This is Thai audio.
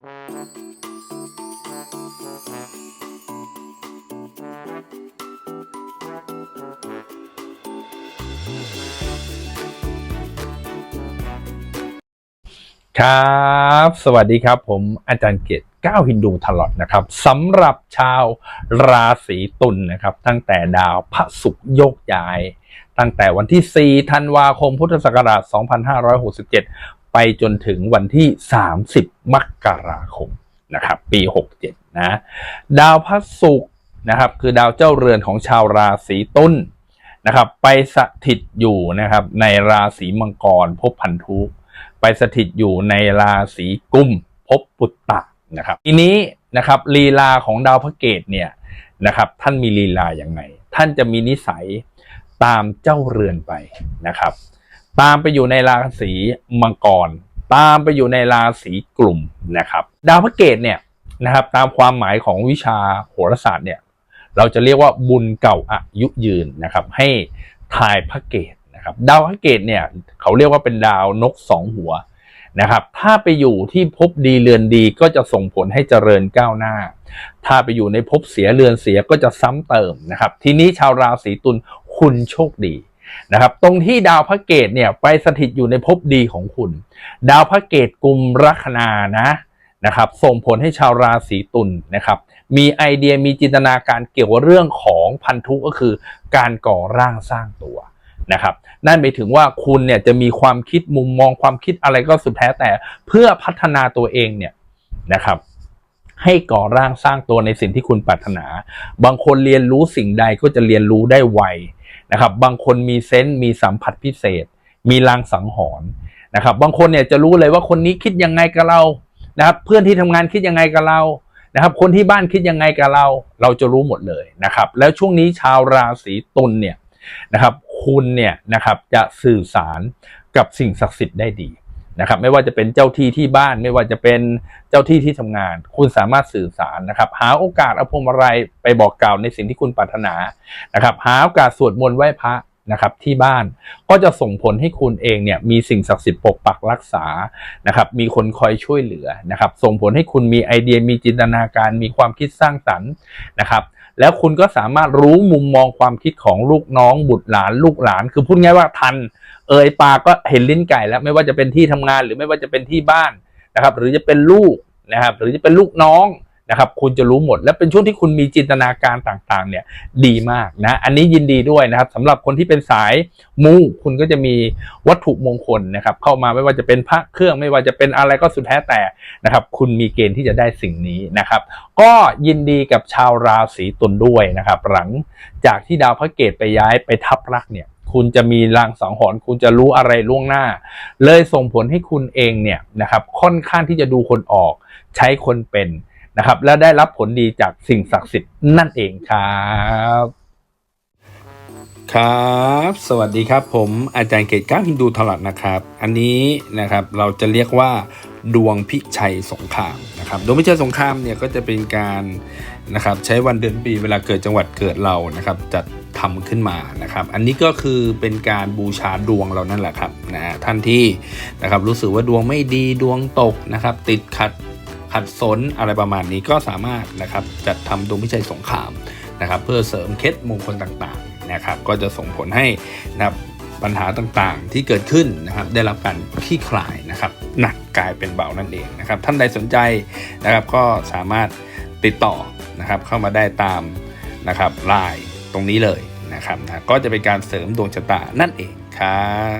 ครับ สวัสดีครับ ผมอาจารย์เกตก้าวฮินดูทลอดนะครับสำหรับชาวราศีตุลนะครับ ตั้งแต่ดาวพระศุกร์โยกย้าย ตั้งแต่วันที่ 4 ธันวาคมพุทธศักราช 2567 ไปจนถึงวันที่ 30 มกราคมนะครับ ปี 67 นะ ดาวพระศุกร์นะครับ คือดาวเจ้าเรือนของชาวราศีตุลนะครับ ไปสถิตอยู่นะครับ ในราศีมังกรภพพันธุไปสถิตอยู่ในราศีกุมภพปุตตะนะครับ ทีนี้นะครับลีลาของดาวพระเกตเนี่ยนะครับ ท่านมีลีลาอย่างไง ท่านจะมีนิสัยตามเจ้าเรือนไปนะครับ ตามไปอยู่ในราศีมังกร ตามไปอยู่ในราศีกลุ่มนะครับ ดาวพระเกตเนี่ยนะครับ ตามความหมายของวิชาโหราศาสตร์เนี่ยเราจะเรียกว่าบุญเก่าอายุยืนนะครับ ให้ทายพระเกตนะครับ ดาวพระเกตเนี่ยเขาเรียกว่าเป็นดาวนกสองหัวนะครับ ถ้าไปอยู่ที่ภพดีเรือนดีก็จะส่งผลให้เจริญก้าวหน้า ถ้าไปอยู่ในภพเสียเรือนเสียก็จะซ้ำเติมนะครับ ทีนี้ชาวราศีตุลคุณโชคดี นะครับตรงที่ดาวพระเกตเนี่ยไปสถิตอยู่ในภพดีของคุณ ดาวพระเกตกลุ่มลัคนานะนะครับส่งผลให้ชาวราศีตุลนะครับมีไอเดียมีจินตนาการเกี่ยวกับเรื่องของพันธุก็คือ การก่อร่างสร้างตัวนะครับนั่นหมายถึงว่าคุณเนี่ยจะมีความคิดมุมมองความคิดอะไรก็สุดแท้แต่เพื่อพัฒนาตัวเองเนี่ยนะครับให้ก่อร่างสร้างตัวในสิ่งที่คุณปรารถนา บางคนเรียนรู้สิ่งใดก็จะเรียนรู้ได้ไว นะครับบางคนมีเซนต์มีสัมผัสพิเศษ มีลางสังหรณ์นะครับบางคนเนี่ยจะรู้เลยว่าคนนี้คิดยังไงกับเรานะครับเพื่อนที่ทำงานคิดยังไงกับเรานะครับคนที่บ้านคิดยังไงกับเรา เราจะรู้หมดเลยนะครับ แล้วช่วงนี้ชาวราศีตุลเนี่ยนะครับคุณเนี่ยนะครับจะสื่อสารกับสิ่งศักดิ์สิทธิ์ได้ดี นะครับไม่ว่าจะเป็นเจ้าที่ที่บ้าน ไม่ว่าจะเป็นเจ้าที่ที่ทำงาน คุณสามารถสื่อสารนะครับ หาโอกาสเอาพวงมาลัยไปบอกกล่าวในสิ่งที่คุณปรารถนานะครับ หาโอกาสสวดมนต์ไหว้พระนะครับที่บ้านก็จะส่งผลให้คุณเองเนี่ยมีสิ่งศักดิ์สิทธิ์ปกปักรักษานะครับ มีคนคอยช่วยเหลือนะครับ ส่งผลให้คุณมีไอเดียมีจินตนาการ มีความคิดสร้างสรรค์นะครับ แล้วคุณก็สามารถรู้มุมมองความคิดของลูกน้องบุตรหลานลูกหลาน คือพูดง่ายว่าทัน เอ่ยปากก็เห็นลิ้นไก่แล้วไม่ว่าจะเป็นที่ทำงาน หรือไม่ว่าจะเป็นที่บ้านนะครับ หรือจะเป็นลูกนะครับ หรือจะเป็นลูกน้อง นะครับคุณจะรู้หมด และเป็นช่วงที่คุณมีจินตนาการต่างๆ เนี่ยดีมากนะอันนี้ยินดีด้วยนะครับสำหรับคนที่เป็นสายมูคุณก็จะมีวัตถุมงคลนะครับเข้ามาไม่ว่าจะเป็นพระเครื่องไม่ว่าจะเป็นอะไรก็สุดแท้แต่นะครับคุณมีเกณฑ์ที่จะได้สิ่งนี้นะครับก็ยินดีกับชาวราศีตุลด้วยนะครับหลังจากที่ดาวพระเกตไปย้ายไปทับรักเนี่ยคุณจะมีลางสังหรณ์คุณจะรู้อะไรล่วงหน้า เลยส่งผลให้คุณเองเนี่ยนะครับค่อนข้างที่จะดูคนออก ใช้คนเป็น นะครับ และได้รับผลดีจากสิ่งศักดิ์สิทธิ์นั่นเองครับครับ สวัสดีครับผมอาจารย์เกตก้าฮินดูถลัดนะครับ อันนี้นะครับเราจะเรียกว่าดวงพิชัยสงครามนะครับ ดวงพิชัยสงครามเนี่ยก็จะเป็นการนะครับใช้วันเดือนปีเวลาเกิดจังหวัดเกิดเรานะครับจัดทำขึ้นมานะครับ อันนี้ก็คือเป็นการบูชาดวงเรานั่นแหละครับนะท่านที่นะครับรู้สึกว่าดวงไม่ดีดวงตกนะครับ ติดขัด ขัดสนอะไรประมาณนี้ก็สามารถนะครับจัดทำดวงพิชัยสงครามนะครับเพื่อเสริมเคล็ดมงคลต่างๆนะครับก็จะส่งผลให้นะครับปัญหาต่างๆที่เกิดขึ้นนะครับได้รับการคลี่คลายนะครับหนักกลายเป็นเบานั่นเองนะครับท่านใดสนใจนะครับก็สามารถติดต่อนะครับเข้ามาได้ตามนะครับไลน์ตรงนี้เลยนะครับนะก็จะเป็นการเสริมดวงชะตานั่นเองครับ